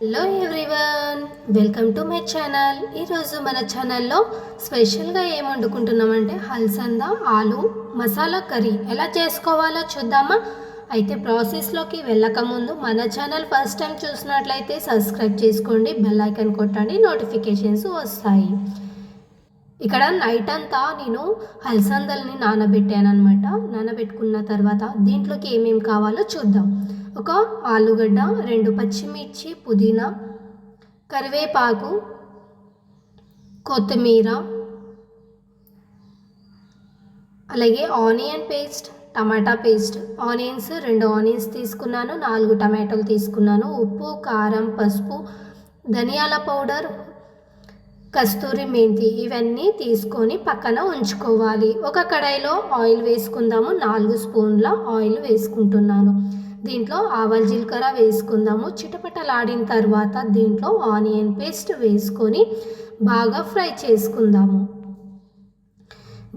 Hello everyone welcome to my channel ఈరోజు మన ఛానల్లో స్పెషల్గా ఏం వండుకుంటున్నామంటే హల్సంద ఆలు మసాలా కర్రీ. ఎలా చేసుకోవాలో చూద్దామా? అయితే ప్రాసెస్లోకి వెళ్ళకముందు మన ఛానల్ ఫస్ట్ టైం చూసినట్లయితే సబ్స్క్రైబ్ చేసుకోండి బెల్ ఐకన్ కొట్టండి నోటిఫికేషన్స్ వస్తాయి. ఇక్కడ నైట్ అంతా నేను హల్సందల్ని నానబెట్టాను అనమాట నానబెట్టుకున్న తర్వాత దీంట్లోకి ఏమేమి కావాలో చూద్దాం. ఒక ఆలుగడ్డ రెండు పచ్చిమిర్చి పుదీనా కరివేపాకు కొత్తిమీర అలాగే ఆనియన్ పేస్ట్ టమాటా పేస్ట్ ఆనియన్స్ రెండు ఆనియన్స్ తీసుకున్నాను నాలుగు టమాటోలు తీసుకున్నాను ఉప్పు కారం పసుపు ధనియాల పౌడర్ కస్తూరి మెంతి ఇవన్నీ తీసుకొని పక్కన ఉంచుకోవాలి. ఒక కడాయిలో ఆయిల్ వేసుకుందాము నాలుగు స్పూన్ల ఆయిల్ వేసుకుంటున్నాను. దీంట్లో ఆవల జీలకర్ర వేసుకుందాము. చిటపటలాడిన తర్వాత దీంట్లో ఆనియన్ పేస్ట్ వేసుకొని బాగా ఫ్రై చేసుకుందాము.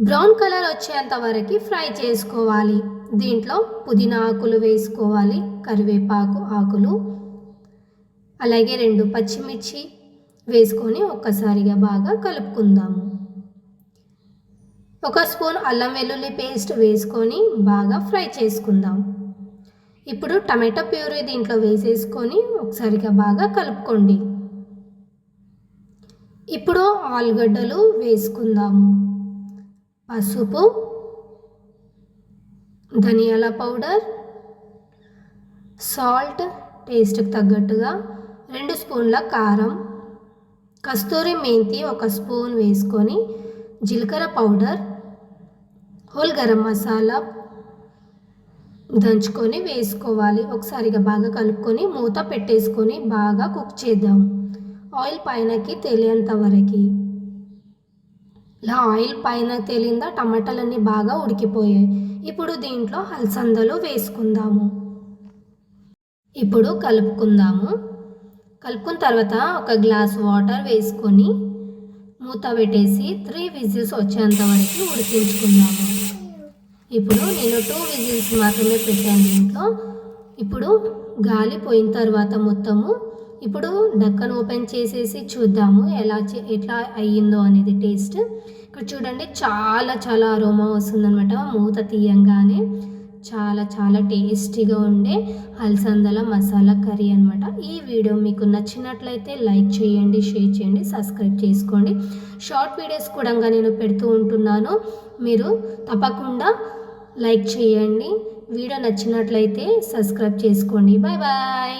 బ్రౌన్ కలర్ వచ్చేంత వరకు ఫ్రై చేసుకోవాలి. దీంట్లో పుదీనా ఆకులు వేసుకోవాలి కరివేపాకు ఆకులు అలాగే రెండు పచ్చిమిర్చి వేసుకొని ఒక్కసారిగా బాగా కలుపుకుందాము. ఒక స్పూన్ అల్లం వెల్లుల్లి పేస్ట్ వేసుకొని బాగా ఫ్రై చేసుకుందాం. ఇప్పుడు టమాటో ప్యూరీ దీంట్లో వేసేసుకొని ఒకసారిగా బాగా కలుపుకోండి. ఇప్పుడు ఆలుగడ్డలు వేసుకుందాము. పసుపు ధనియాల పౌడర్ సాల్ట్ టేస్ట్కి తగ్గట్టుగా రెండు స్పూన్ల కారం కస్తూరి మెంతి ఒక స్పూన్ వేసుకొని జీలకర్ర పౌడర్ హోల్ గరం మసాలా దంచుకొని వేసుకోవాలి. ఒకసారిగా బాగా కలుపుకొని మూత పెట్టేసుకొని బాగా కుక్ చేద్దాం. ఆయిల్ పైనకి తెలియంత వరకు. ఇలా ఆయిల్ పైన తేలిందా టమాటాలన్నీ బాగా ఉడికిపోయాయి. ఇప్పుడు దీంట్లో అలసందలు వేసుకుందాము. ఇప్పుడు కలుపుకుందాము. కలుపుకున్న తర్వాత ఒక గ్లాస్ వాటర్ వేసుకొని మూత పెట్టేసి త్రీ విజిల్స్ వచ్చేంత వరకు ఉడికించుకుందాము. ఇప్పుడు నేను టూ విజిల్స్ మాత్రమే పెట్టాను దీంట్లో. ఇప్పుడు గాలి పోయిన తర్వాత మొత్తము ఇప్పుడు డక్కను ఓపెన్ చేసేసి చూద్దాము ఎలా ఎట్లా అయ్యిందో అనేది టేస్ట్ ఇక్కడ చూడండి చాలా చాలా అరోమా వస్తుందన్నమాట మూత తీయంగానే చాలా చాలా టేస్టీగా ఉండే అలసందల మసాలా కర్రీ అనమాట ఈ వీడియో మీకు నచ్చినట్లయితే లైక్ చేయండి షేర్ చేయండి సబ్స్క్రైబ్ చేసుకోండి. షార్ట్ వీడియోస్ కూడా నేను పెడుతూ ఉంటున్నాను. మీరు తప్పకుండా లైక్ చేయండి. వీడియో నచ్చినట్లయితే సబ్స్క్రైబ్ చేసుకోండి. Bye bye.